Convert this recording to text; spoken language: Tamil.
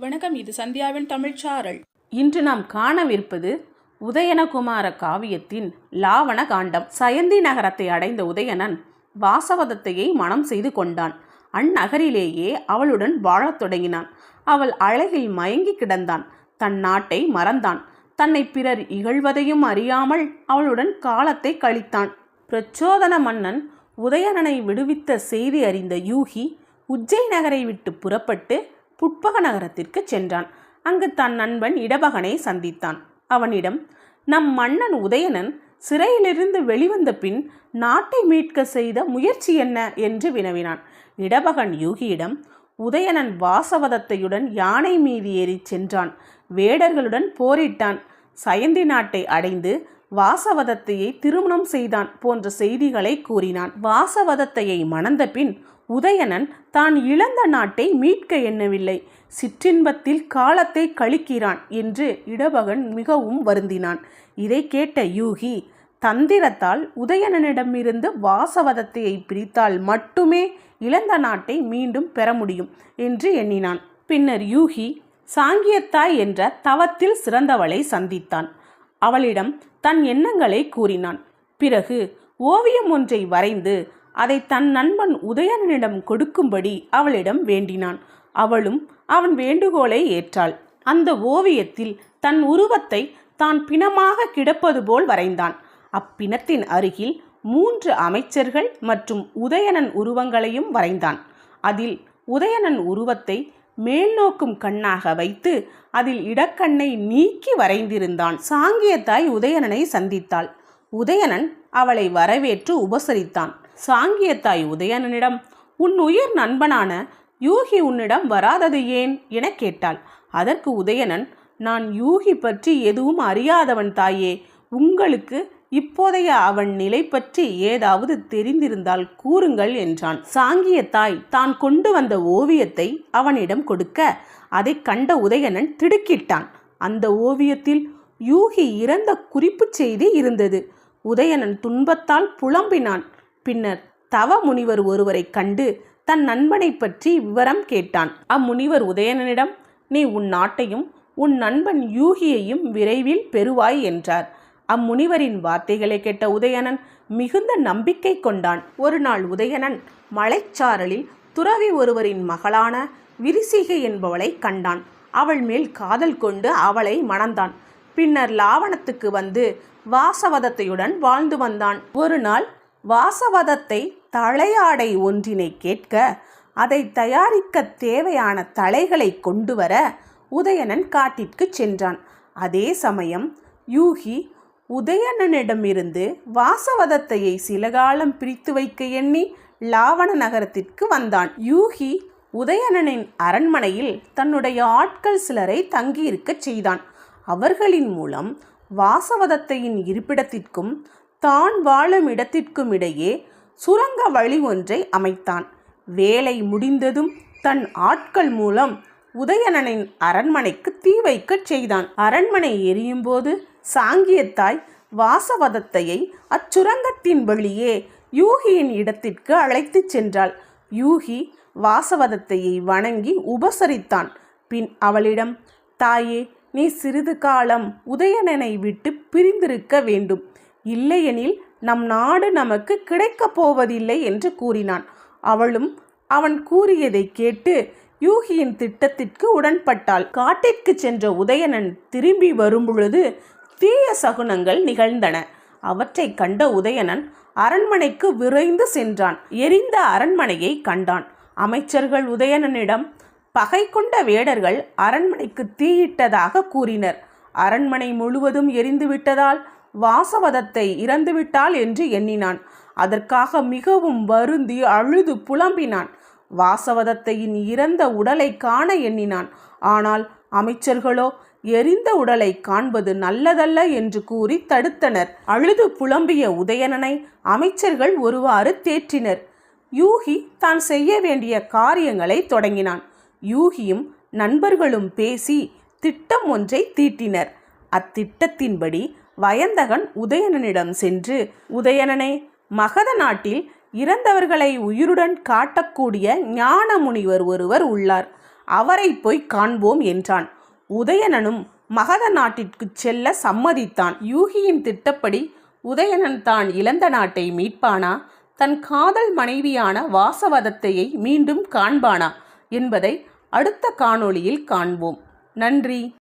வணக்கம் இது சந்தியாவின் தமிழ்ச்சாரல் இன்று நாம் காணவிருப்பது உதயனகுமார காவியத்தின் லாவண காண்டம். சயந்தி நகரத்தை அடைந்த உதயணன் வாசவதத்தையை மணம் செய்து கொண்டான். அந்நகரிலேயே அவளுடன் வாழத் தொடங்கினான். அவள் அழகில் மயங்கி கிடந்தான். தன் நாட்டை மறந்தான். தன்னை பிறர் இகழ்வதையும் அறியாமல் அவளுடன் காலத்தை கழித்தான். பிரச்சோதன மன்னன் உதயணனை விடுவித்த செய்தி அறிந்த யூகி உஜ்ஜை நகரை விட்டு புறப்பட்டு புட்பக நகரத்திற்கு சென்றான். அங்கு தன் நண்பன் இடபகனை சந்தித்தான். அவனிடம் நம் மன்னன் உதயணன் சிறையிலிருந்து வெளிவந்த பின் நாட்டை மீட்க செய்த முயற்சி என்ன? என்று வினவினான். இடபகன் யூகியிடம் உதயணன் வாசவதத்தையுடன் யானை மீது ஏறிச் சென்றான். வேடர்களுடன் போரிட்டான். சயந்தி நாட்டை அடைந்து வாசவதத்தையை திருமணம் செய்தான் போன்ற செய்திகளை கூறினான். வாசவதத்தையை மணந்த பின் உதயணன் தான் இழந்த நாட்டை மீட்க எண்ணவில்லை. சிற்றின்பத்தில் காலத்தை கழிக்கிறான் என்று இடபகன் மிகவும் வருந்தினான். இதை கேட்ட யூகி தந்திரத்தால் உதயணனிடமிருந்து வாசவதத்தையை பிரித்தால் மட்டுமே இழந்த நாட்டை மீண்டும் பெற முடியும் என்று எண்ணினான். பின்னர் யூகி சாங்கியத்தாய் என்ற தவத்தில் சிறந்தவளை சந்தித்தான். அவளிடம் தன் எண்ணங்களை கூறினான். பிறகு ஓவியம் ஒன்றை வரைந்து அதை தன் நண்பன் உதயணனிடம் கொடுக்கும்படி அவளிடம் வேண்டினான். அவளும் அவன் வேண்டுகோளை ஏற்றாள். அந்த ஓவியத்தில் தன் உருவத்தை தான் பிணமாக கிடப்பது போல் வரைந்தான். அப்பிணத்தின் அருகில் மூன்று அமைச்சர்கள் மற்றும் உதயணன் உருவங்களையும் வரைந்தான். அதில் உதயணன் உருவத்தை மேல்நோக்கும் கண்ணாக வைத்து அதில் இடக்கண்ணை நீக்கி வரைந்திருந்தான். சாங்கியத்தாய் உதயணனை சந்தித்தாள். உதயணன் அவளை வரவேற்று உபசரித்தான். சாங்கியத்தாய் உதயணனிடம் உன் உயிர் நண்பனான யூகி உன்னிடம் வராதது ஏன்? என கேட்டாள். அதற்கு உதயணன் நான் யூகி பற்றி எதுவும் அறியாதவன் தாயே. உங்களுக்கு இப்போதைய அவன் நிலை பற்றி ஏதாவது தெரிந்திருந்தால் கூறுங்கள் என்றான். சாங்கிய தாய் தான் கொண்டு வந்த ஓவியத்தை அவனிடம் கொடுக்க அதை கண்ட உதயணன் திடுக்கிட்டான். அந்த ஓவியத்தில் யூகி இறந்த குறிப்புச் செய்தி இருந்தது. உதயணன் துன்பத்தால் புலம்பினான். பின்னர் தவ முனிவர் ஒருவரை கண்டு தன் நண்பனை பற்றி விவரம் கேட்டான். அம்முனிவர் உதயணனிடம் நீ உன் நாட்டையும் உன் நண்பன் யூகியையும் விரைவில் பெறுவாய் என்றார். அம்முனிவரின் வார்த்தைகளை கேட்ட உதயணன் மிகுந்த நம்பிக்கை கொண்டான். ஒரு நாள் உதயணன் மலைச்சாரலில் துறவி ஒருவரின் மகளான விரிசிகை என்பவளை கண்டான். அவள் மேல் காதல் கொண்டு அவளை மணந்தான். பின்னர் லாவணத்துக்கு வந்து வாசவதத்தையுடன் வாழ்ந்து வந்தான். ஒரு நாள் வாசவதத்தை தலையாடை ஒன்றினை கேட்க அதை தயாரிக்க தேவையான தலைகளை கொண்டு வர உதயணன் காட்டிற்கு சென்றான். அதே சமயம் யூகி உதயணனிடமிருந்து வாசவதத்தையை சில காலம் பிரித்து வைக்க எண்ணி லாவண நகரத்திற்கு வந்தான். யூகி உதயணனின் அரண்மனையில் தன்னுடைய ஆட்கள் சிலரை தங்கியிருக்கச் செய்தான். அவர்களின் மூலம் வாசவதத்தையின் இருப்பிடத்திற்கும் தான் வாழும் இடத்திற்கும் இடையே சுரங்க வழி ஒன்றை அமைத்தான். வேலை முடிந்ததும் தன் ஆட்கள் மூலம் உதயணனின் அரண்மனைக்கு தீ வைக்கச் செய்தான். அரண்மனை எரியும்போது சாங்கியத்தாய் வாசவதத்தையை அச்சுரங்கத்தின் வழியே யூகியின் இடத்திற்கு அழைத்துச் சென்றாள். யூகி வாசவதத்தையை வணங்கி உபசரித்தான். பின் அவளிடம் தாயே நீ சிறிது காலம் உதயணனை விட்டு பிரிந்திருக்க வேண்டும். இல்லையெனில் நம் நாடு நமக்கு கிடைக்கப் போவதில்லை என்று கூறினான். அவளும் அவன் கூறியதை கேட்டு யூகியின் திட்டத்திற்கு உடன்பட்டாள். காட்டிற்கு சென்ற உதயணன் திரும்பி வரும்பொழுது தீய சகுனங்கள் நிகழ்ந்தன. அவற்றை கண்ட உதயணன் அரண்மனைக்கு விரைந்து சென்றான். எரிந்த அரண்மனையை கண்டான். அமைச்சர்கள் உதயணனிடம் பகை கொண்ட வேடர்கள் அரண்மனைக்கு தீயிட்டதாக கூறினர். அரண்மனை முழுவதும் எரிந்து விட்டதால் வாசவதத்தை இறந்துவிட்டாள் என்று எண்ணினான். அதற்காக மிகவும் வருந்தி அழுது புலம்பினான். வாசவதத்தையின் இறந்த உடலை காண எண்ணினான். ஆனால் அமைச்சர்களோ எரிந்த உடலை காண்பது நல்லதல்ல என்று கூறி தடுத்தனர். அழுது புலம்பிய உதயணனை அமைச்சர்கள் ஒருவாறு தேற்றினர். யூகி தான் செய்ய வேண்டிய காரியங்களை தொடங்கினான். யூகியும் நண்பர்களும் பேசி திட்டம் ஒன்றை தீட்டினர். அத்திட்டத்தின்படி வயந்தகன் உதயணனிடம் சென்று உதயணனே மகத நாட்டில் இறந்தவர்களை உயிருடன் காட்டக்கூடிய ஞான முனிவர் ஒருவர் உள்ளார். அவரை போய் காண்போம் என்றான். உதயணனும் மகத நாட்டிற்குச் செல்ல சம்மதித்தான். யூகியின் திட்டப்படி உதயணன் தான் இழந்த நாட்டை மீட்பானா? தன் காதல் மனைவியான வாசவதத்தையை மீண்டும் காண்பானா? என்பதை அடுத்த காணொளியில் காண்போம். நன்றி.